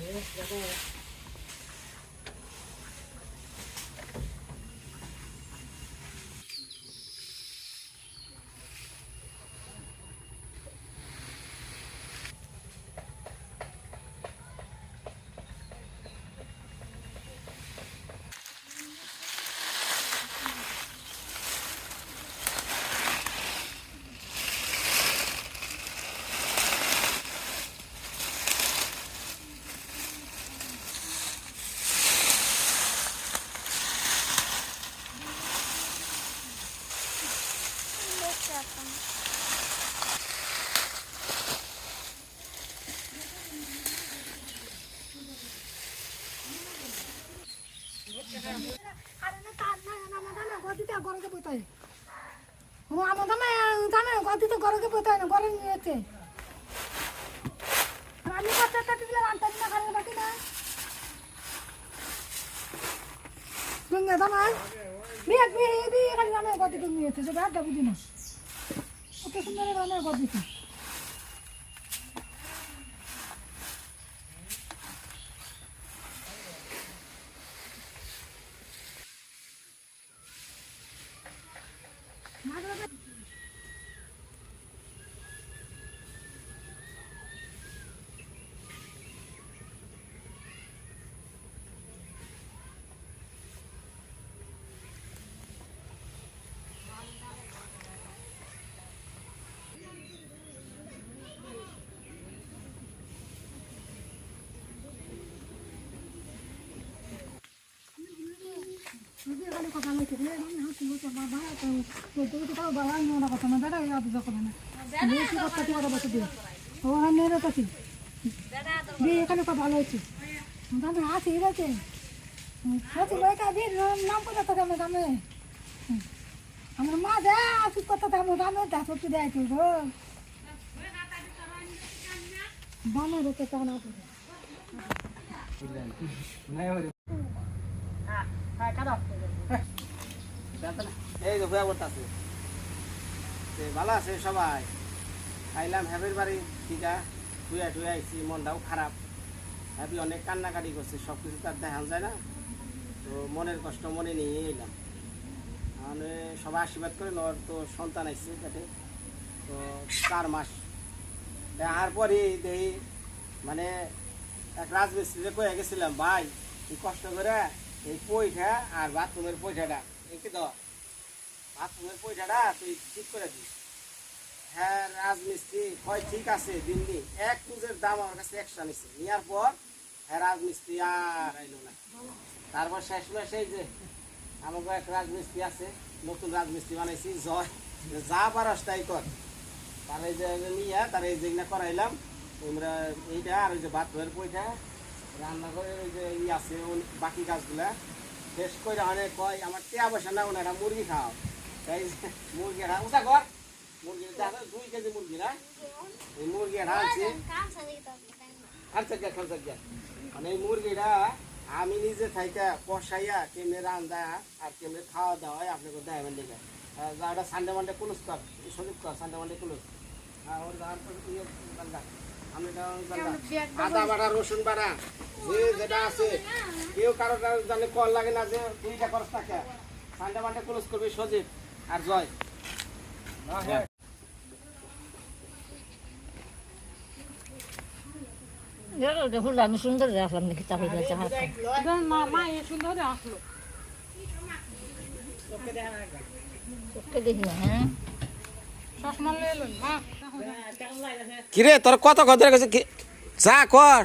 আমার দামে দামে গদিতে গরকে পোতে হয় না গরে নিয়েছে আমি বাচ্চাটা দিলাম আনতে না খালি বাকি না গঙ্গা দামাই বিয়ে বিয়ে বিয়ে খালি দামে গদিতে নিয়েছে যে ব্যাগটা বুঝি না কত সুন্দর দামে গদিতে যদি এখানে কথা বলতে রে আমি হাতে বলতে বাবা তো তো তো তো বাবা আমি ওরা কথা না দাদা এই আদু যখন না আমি কি কথা কি করে বসে দিও ও আমি নেরে তাছি দি এখানে কথা ভালো দাদা আছে বইটা দি নাম কথা তো আমি দামে আমার মা দে আসি কথা তো আমি দামে দা সত্যি দেয় তুই গো। বামে রেখে তো না পড়ে হ্যাঁ কাদা এই তো ভুয়া করতেছে ভালো আছে সবাই। খাইলাম, হ্যাপের বাড়ি, ঠিকা ধুয়া টুয়া আইছি, মনটাও খারাপ। হ্যাপি অনেক কান্নাকাটি করছে সব কিছু তার দেখান যায় না। তো মনের কষ্ট মনে নিয়ে এলাম। মানে সবাই আশীর্বাদ করে ওর তো সন্তান আসছে পেটে। তো চার মাস। দেখার পরে দেখি মানে এক রাজমিস্ত্রিতে কয়ে গেছিলাম, ভাই কষ্ট করে এই পয়সা আর বাথরুমের পয়সাটা একে দেওয়া বাথরুমের পয়সাটা তুই ঠিক করে দিস। হ্যাঁ রাজমিস্ত্রি ঠিক আছে, দিন দিন। এক দাম আমার কাছে নিচ্ছে নেওয়ার পর হ্যাঁ রাজমিস্ত্রি আর তারপর শেষ এই যে আমাকে এক রাজমিস্ত্রি আছে, নতুন রাজমিস্ত্রি বানাইছি, জয়। যা পারস তাই কর। তার এই যে নিয়ে, তার এই যেগুলা করাইলাম, তোমরা এইটা আর ওই যে বাথরুমের পয়সা রান্না করে ওই যে ই আছে বাকি কাজগুলা শেষ করে অনেক কয়, আমার টিয়া পয়সা না ওনারা মুরগি খাও। তাই যে মুরগি উঠা কর মুরগি দুই কেজি মুরগি না এই মুরগি ঢালছি খরচা গিয়া খরচা গিয়া মানে এই মুরগিটা আমি নিজে থাইকা কষাইয়া কেমনে রান্দা আর কেমনে খাওয়া দাওয়া হয় আপনাকে দেখাবেন দেখে ওটা সানডে মানডে কুলুস কর শরীর কর সানডে মানডে কুলুস। ওর ইয়ে আদা বাড়া রসুন বাড়া যে যেটা আছে। কেউ কারও কারও জানে কল লাগে না যে দুইটা খরচ থাকে। সানডে মানডে কুলুস করবি সজীব। আর জয়। আমি সুন্দর রাখলাম নাকি তাহলে মা এ সুন্দর আসলো। হ্যাঁ? কিরে তোর কত কত গেছে? কি যা কর।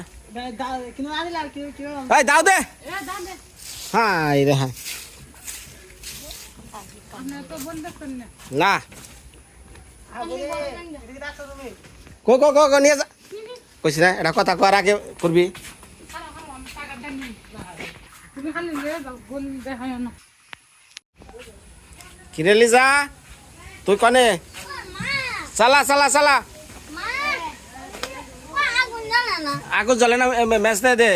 দাও দে। এ দাম দে। হ্যাঁ রে হ্যাঁ আপনি তো বন্ধ করেন না। না। কো কো কো কো নিয়ে যা। কইছি না এটা কথা কর আগে করবি। কিরে লিজা তুই কনে? চালা চালা চালা। আগুন জ্বলে না ম্যাচ দে দে।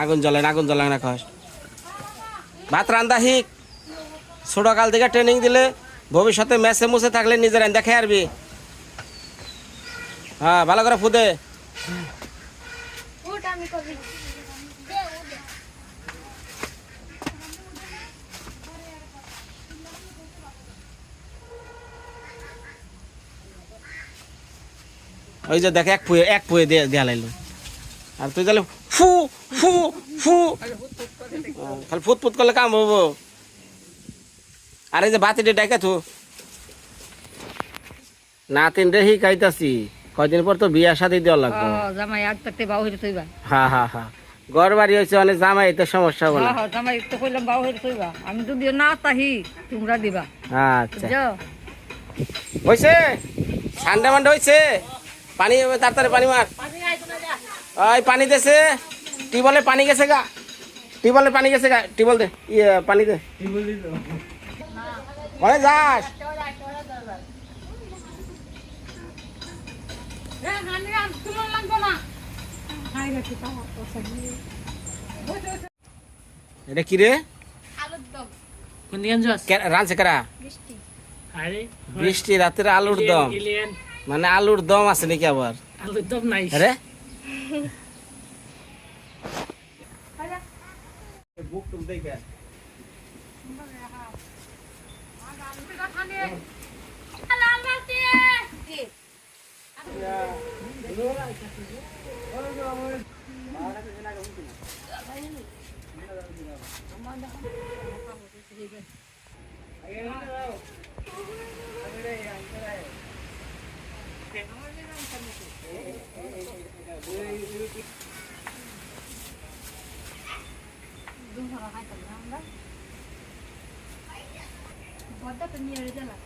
আগুন জ্বলে না আগুন জ্বলে না কস। ভাত রান্দা শিখ। ছোট কাল থেকে ট্রেনিং দিলে ভবিষ্যতে ম্যাচে মুছে থাকলে নিজের খেয়ে আরবি হ্যাঁ ভালো করে ফুদে। ওই যে দেখ এক পুয়ে এক পুয়ে দিয়ে দেয়া লাইলো আর তুই তাহলে ফু ফু ফু। খালি ফুট ফুট করলে কাম হব। আর এই যে বাতিটা ডাকা তো না তিন রে শিকাইতাছি কয়দিন পর তো বিয়া শাদি দেওয়া লাগবে। জামাই আগ থাকতে বাউ হইতে থইবা। হা হা হা। ঘর বাড়ি হয়েছে অনেক জামাই তো সমস্যা হবে না হ্যাঁ হ্যাঁ জামাই তো কইলাম বাউ হইতে থইবা। আমি যদি না তাহি তোমরা দিবা। আচ্ছা। হয়েছে ঠান্ডা মান্ডা হয়েছে পানি তাড়াতাড়ি পানি মার। ওই পানি দেছে। টিবলে পানি গেছে গা। টিবলে পানি গেছে গা। টিবল দে। ইয়ে পানি দে। কনে যাস। এটা কি রে? দম। কোন দিকে যাস? রাঁধছে কারা? বৃষ্টি রাতের আলুর দম। মানে আলুর দম আছে নাকি আবার? আলু দম নাই। আরে। বুক টুক দেখে 눈사가 가있다, 그런가? 왔다, 또 니를 잘랐다.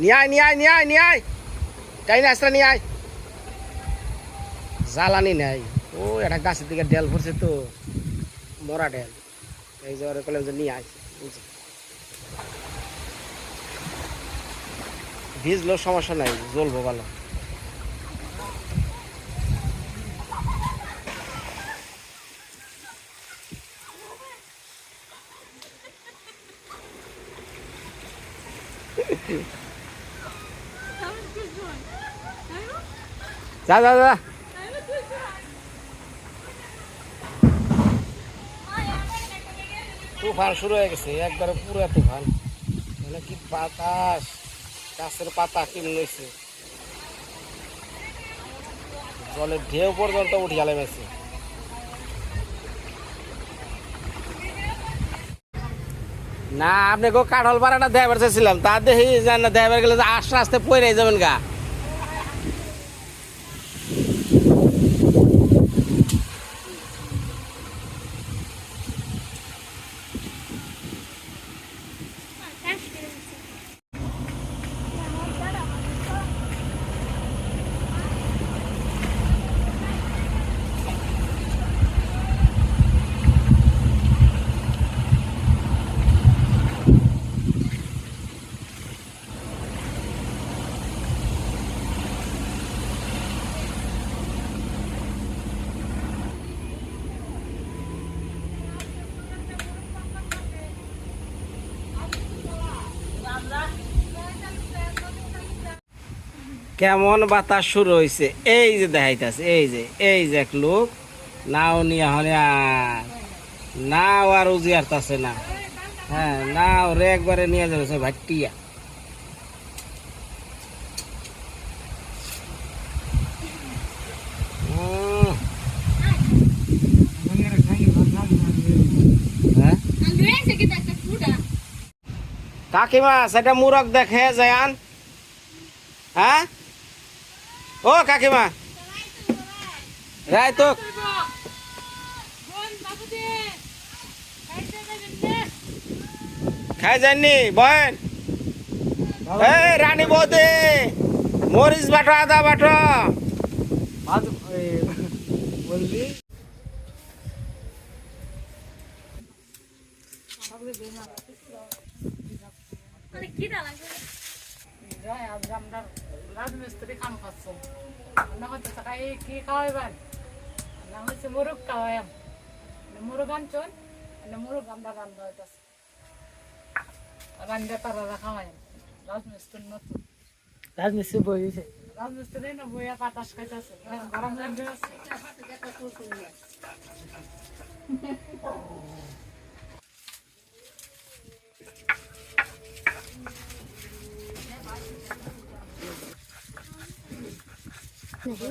নিয়ে আয় নিয়ে আয় নিয়ে আয় নিয়ে আয় চাই না আসরা নিয়ে জ্বালানি নাই ও একটা গাছের দিকে ডেল ভরছে তো। মরা ডেল। এই যে ওরা কলেজ নিয়ে আয় বুঝছি। ভিজলেও সমস্যা নাই, জ্বলবো ভালো। যা যা যা। তুফান শুরু হয়ে গেছে একবারে পুরো তুফান। মানে কি বাতাস? গাছের পাতা কিনে নিয়েছে জলের ঢেউ পর্যন্ত উঠে গেলে মেছে না আপনি গো কাঠল ভাড়াটা দেবার চাইছিলাম তা দেখি জান না দেবার গেলে আস্তে আস্তে পড়ে যাবেন গা। কেমন বাতাস শুরু হয়েছে এই যে দেখাইতেছে এই যে এই যে এক লোক। নাও নিয়ে হলে নাও আর উজি আরতাছে না। হ্যাঁ নাও রে একবারে নিয়ে যাবে ভাটিয়া উম, হ্যাঁ? কাকিমা সেটা মুরগ দেখে যায়ান হ্যাঁ? ও কাকিমা। রায় তো খাই যাননি বয়েন এই রানী বৌদি মরিচ বাটো আদা বাটো। মানে কি দাঁড়ান আজ আমরা রাজমিস্ত্রি কাম করছ। না হচ্ছে টাকা এই কি খাওয়াইবেন? না হচ্ছে মুরগ খাওয়াইম। মুরগ আনছন মুরগ আমরা রান্না হইতেছে। রান্না তারা খাওয়াইম। রাজমিস্ত্রির নতুন। রাজমিস্ত্রি বইছে রাজমিস্ত্রি না বইয়া বাতাস খাইতেছে গরম লাগবে আছে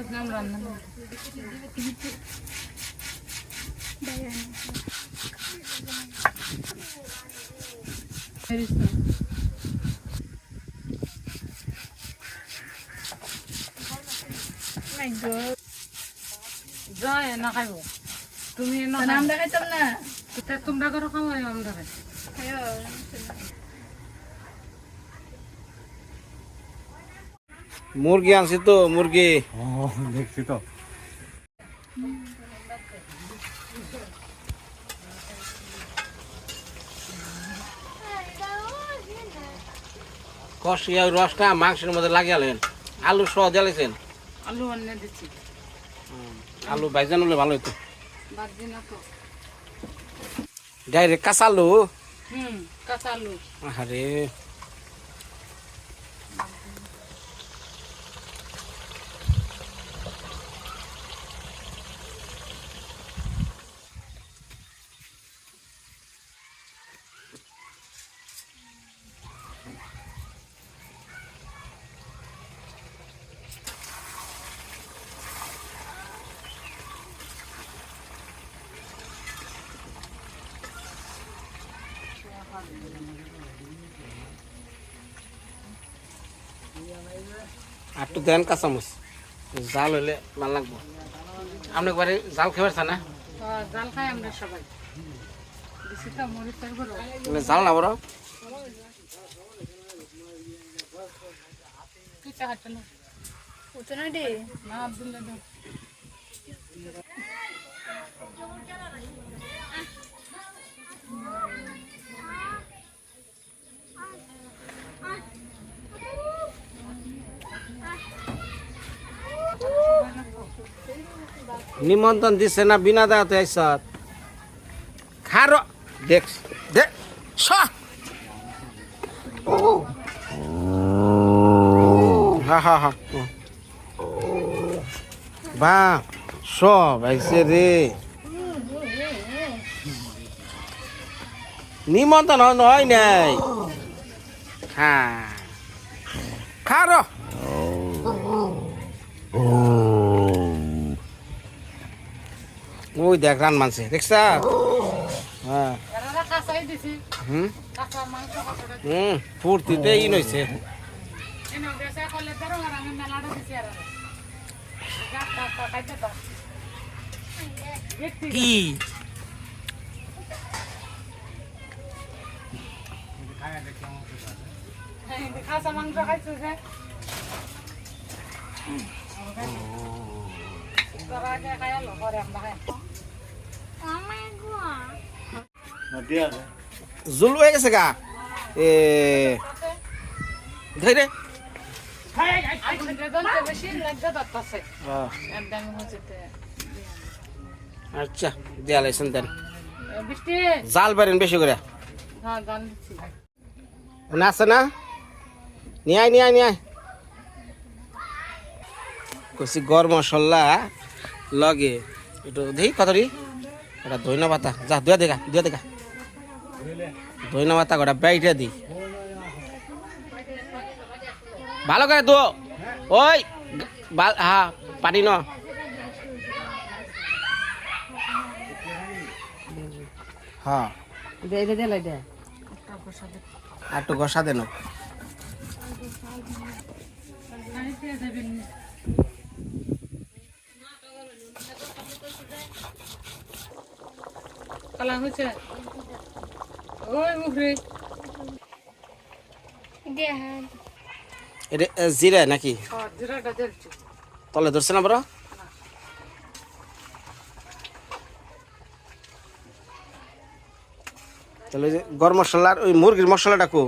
তোমার খুঁজলাম রান্না জয় না খাইব তুমি না আমরা খাইতাম না তা তোমরা করো খাওয়াই আমরা মুরগি আনছি তো মুরগি। দেখছি তো। কষিয়া রসটা মাংসের মধ্যে লাগিয়ালেন আলু সহ জ্বালিয়েছেন আলু অন্য দিচ্ছি আলু ভাইজান হলে ভালো হতো তো। ডাইরেক্ট কাঁচা আলু? হুম কাঁচা আলু। আরে আর একটু দেন কাঁচামচ জাল হলে ভালো লাগবো। আপনি একবারে জাল খেয়ে না? হ্যাঁ, জাল খাই আমরা সবাই। থাকব জাল না বড়? কি চাহাচ্ছ না? ডে না আব্দুল্লাহ নিমন্ত্রণ দিছে না, বিনা দাওয়াতে আইস খার। দেখ দেখ হা হা হা। বা, সব আইছে রে। নিমন্ত্রণ হয় নাই। হ্যাঁ খার ওই দেখ, রান মানছে দেখছ হ্যাঁ। হুম? ফুর্তিতে তো দেখছি কি? কাঁচা মাংস খাইছো যে আগে খাইলো পরে আমরা খাই জুল হয়ে গেছে গা। এ ধরে হচ্ছে আচ্ছা দেয়া লাইছেন দেন জাল পারেন বেশি করে আছে না? নিয়ে আয় নিয়ে আয় নিয়ে আয় কইছি গরম মশলা লগে। একটু দেখি কতরি এটা ধইনা পাতা যা দুয়া দেখা দুয়া দেখা ধইনা পাতা কটা বাইটা দি। ভালো করে দো ওই বা- হ্যাঁ পানি ন। হ্যাঁ আর একটু গসা দেন কালা হয়েছে। ওই মুখরে। এটা জিরা নাকি? তলে ধরছে না বড়? তাহলে ওই যে গরম মশলার ওই মুরগির মশলাটা কো?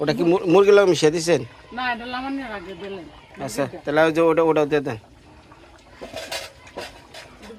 ওটা কি মুর- মুরগির লগে মিশিয়ে দিছেন? না এটা লামানের আগে দিলেন। আচ্ছা তাহলে ওই যে ওটা ওটাও দিয়ে দেন।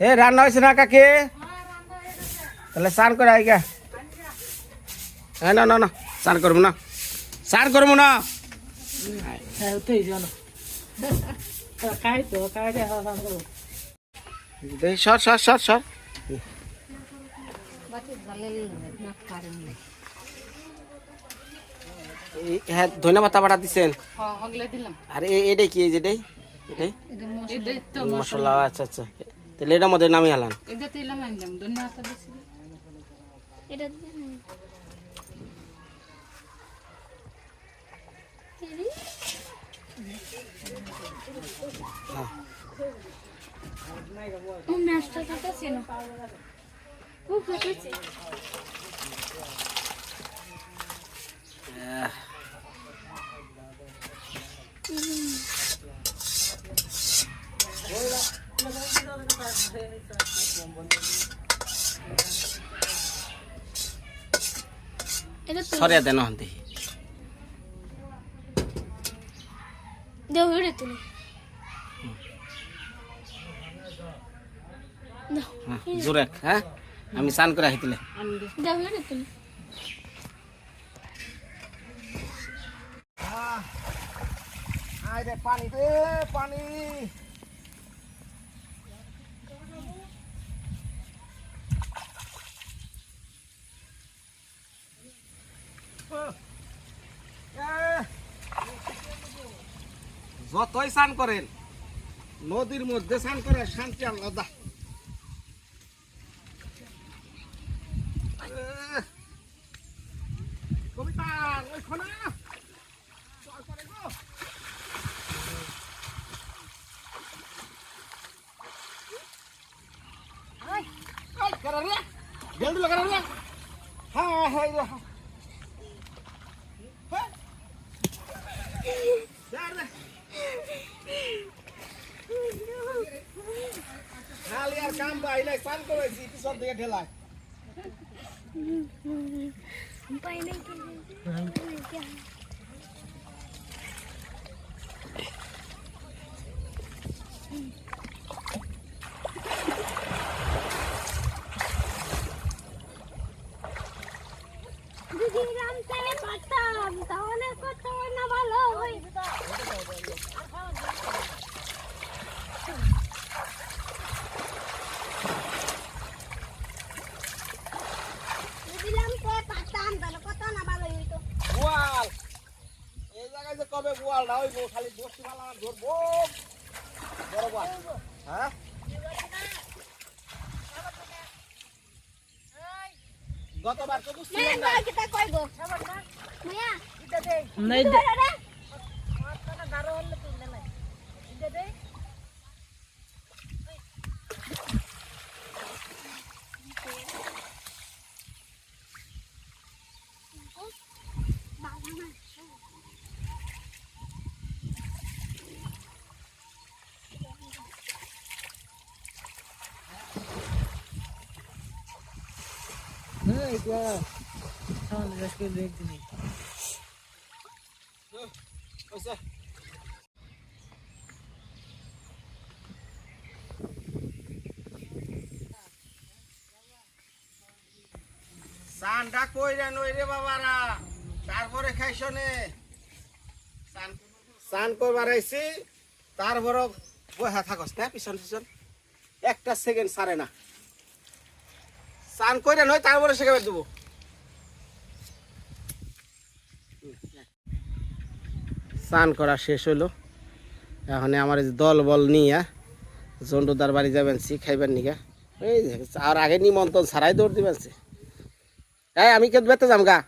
এ রান্না হয়েছে না কাকে? তাহলে চান করে আই গা। এ না না না চান করব না। চান করব না। হ্যাঁ হ্যাঁ হ্যাঁ সর সর সর। সর হ্যাঁ ধন্যবাদ বাটা দিছেন। হ্যাঁ আর এটাই কি এটাই? এটাই? মশলা আচ্ছা আচ্ছা। তাহলে এটা দিলাম একদম ধন্যবাদ দিছি। সরিয়া দেন দেখি। দেও এটা তুমি হ্যাঁ জোরে হ্যাঁ? আমি স্নান করে আহিছিলে দাও এটা তুমি আরে পানি দে পানি। যতই স্নান করেন নদীর মধ্যে স্নান করার শান্তি আলাদা হ্যাঁ হ্যাঁ হ্যাঁ। করেছি পিছন থেকে ঠেলায় যদি রামতে পারতাম তাহলে কত না ভালো হইতো যদি রামতে পারতাম তাহলে কত না ভালো হইতো গোয়াল এই জায়গায় যে কবে গোয়াল না হইব খালি বসি মালা ধরবো বড় গোয়াল হ্যাঁ গতবার তো বুঝছিলাম মায়া না কই কিতা কইবো মায়া নাই দে রে হ্যাঁ এটা আমাদের আজকে দেখদিন হইছে চানটা কইরা নই রে বাবারা? তারপরে খাইছো নে? চান করবার আইছি তারপর বহা থাকস না পিছন পিছন একটা সেকেন্ড সারে না। চান করে নয়, তারপরে সেখানে দেবো। স্নান করা শেষ হলো এখন আমার দল বল নিয়ে জন্ডুদার বাড়ি যাবেন সি খাইবেন নিকা এই আর আগে নিমন্ত্রণ ছাড়াই দৌড় দিবেন সে আমি কেউ বেতে যাম গা।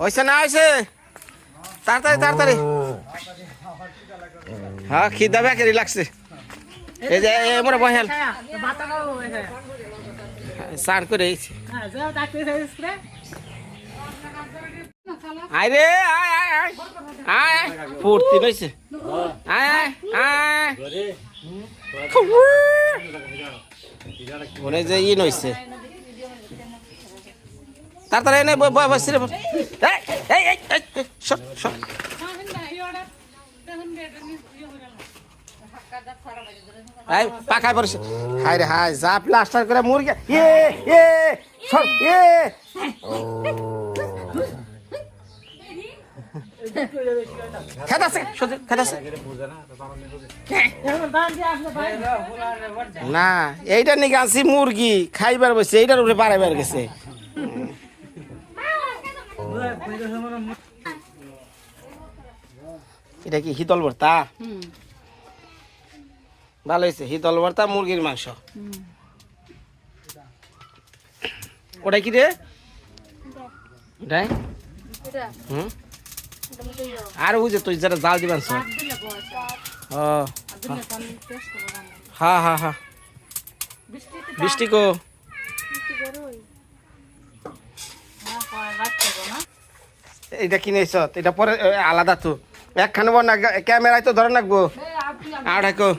হয়েছে না হয়েছে তাড়াতাড়ি তাড়াতাড়ি। হ্যাঁ খিদা বেকারি লাগছে। এই যে এ মোরে বহেল। স্নান করে আয় রে আয় আয় আয়। আয় আয়। ফুর্তি নইছে আয় আয় আয়। ওরে যে ই নইছে তাড়াতাড়ি এনে বয় রে এই এই এই সর সর। এই পাখায় পড়ছে। হাই রে হাই যা প্লাস্টার করে মুরগি। এ সর ভাই না এইটা নাকি আনছি মুরগি খাইবার বসে এইটার উপরে বাড়াইবার গেছে। এটা কি শীতল ভর্তা? ভালো হয়েছে শীতল ভর্তা মুরগির মাংস। ওটা কি রে? ওটাই হুম। আর বুঝে তুই যারা জাল দিবান সব হ্যাঁ হ্যাঁ হ্যাঁ বৃষ্টি কো। এইটা কিনেছ এটা পরে আলাদা তো একখানে বল না ক্যামেরায় তো ধরে রাখব আর রাখো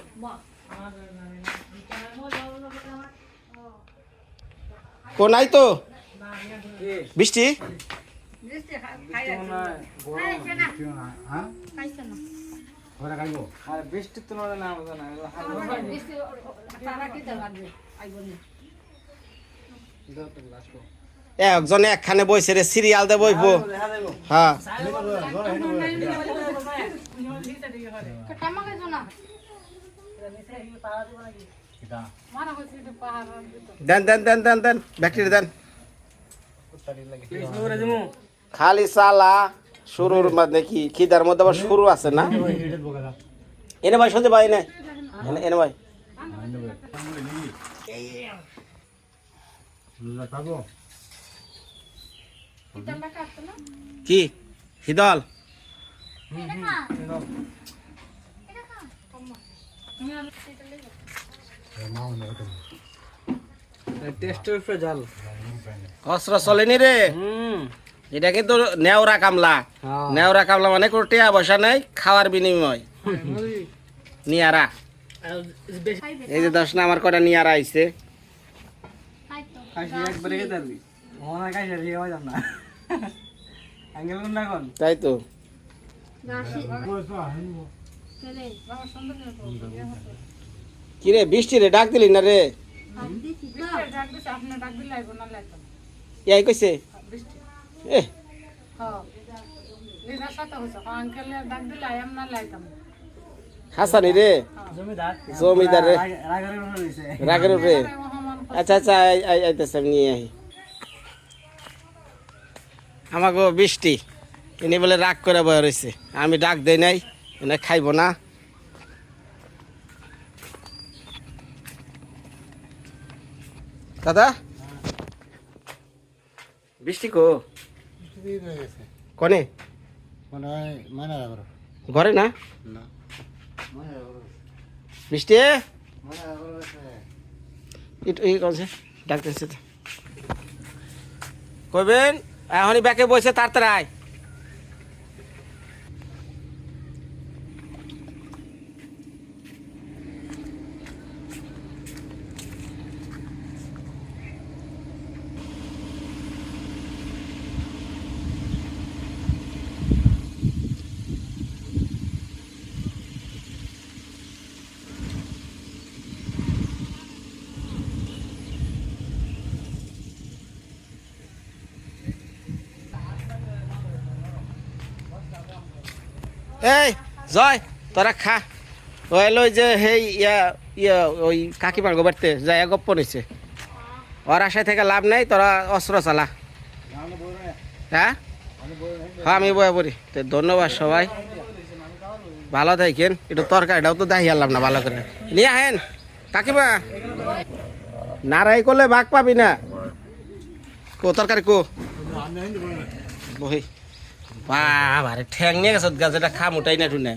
ও নাই তো বৃষ্টি একজনে একখানে বইছে রে সিরিয়াল দে বইবো। হ্যাঁ টামা খাইছো না মারা হয়েছে যে পাহাড় দেন দেন দেন দেন দেন ব্যাকটেরিয়া দেন। খালি সালা শুরুর মধ্যে কি খিদার মধ্যে আবার শুরু আছে না? এনে ভাই শুনতে ভাই এনে এনে- এনে ভাই। কি? অস্ত্র চলেনি রে। এটা কিন্তু নেওরা কামলা। নেওরা কামলা মানে কোনো টেয়া বসা নাই খাওয়ার বিনিময়। নিয়ারা। এই যে দশ না আমার কটা নিয়ারা আইছে। একবারে মনে হয় না। আঙ্গেল কোন রাখন তাই তো কি রে বৃষ্টি রে ডাক দিলি না রে? ডাক দিছে আপনি ডাক দিলে আইব না লাইতাম ইয়াই কইছে? এ। হ্যাঁ লিনার সাথে হয়েছে আঙ্কেল ডাক দিলে আইম না লাইতাম হাসানি রে। জমিদার। জমিদার রে। রাগের উপরে মহামান আচ্ছা আচ্ছা আই- আই- আইতেছে নিয়ে আহি আমাকে বৃষ্টি। এনে বলে রাগ করে বয়ে রয়েছে আমি ডাক দেই নাই এনে খাইব না। দাদা? বৃষ্টি কো? কনে? ঘরে না? বৃষ্টি? একটু এই এখনই ব্যাকে বসে তাড়াতাড়ি আয়। এই, জয়, তোরা খা। ওই লই যে হেই ইয়া ইয়া, ওই কাকিমার গোবারতে যাই গপ্প নিছে। ওর আশায় থেকে লাভ নাই, তোরা অস্ত্র চালা। হ্যাঁ? হ্যাঁ আমি বয়ে পড়ি। তো ধন্যবাদ সবাই। ভালো থাকেন। একটু তরকারিটাও তো দাহি আনলাম না ভালো করে। নিয়ে আহেন। কাকিমা, নারাই করলে ভাগ পাবি না। কো, তরকারি কো। বহি। বাবারে ঠ্যাং নিয়ে গেছত গাছ এটা খাম উঠাই না টুনে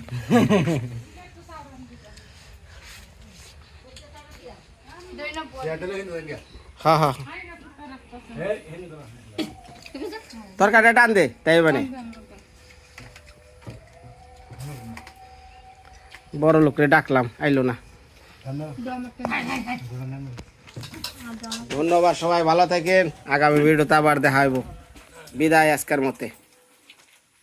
হ্যাঁ হ্যাঁ তরকারিটা টান দে তাই মানে। বড় লোকরে ডাকলাম আইলো না। ধন্যবাদ সবাই ভালো থাকেন। আগামী ভিডিওতে আবার দেখা হইব। বিদায় আজকের মতে।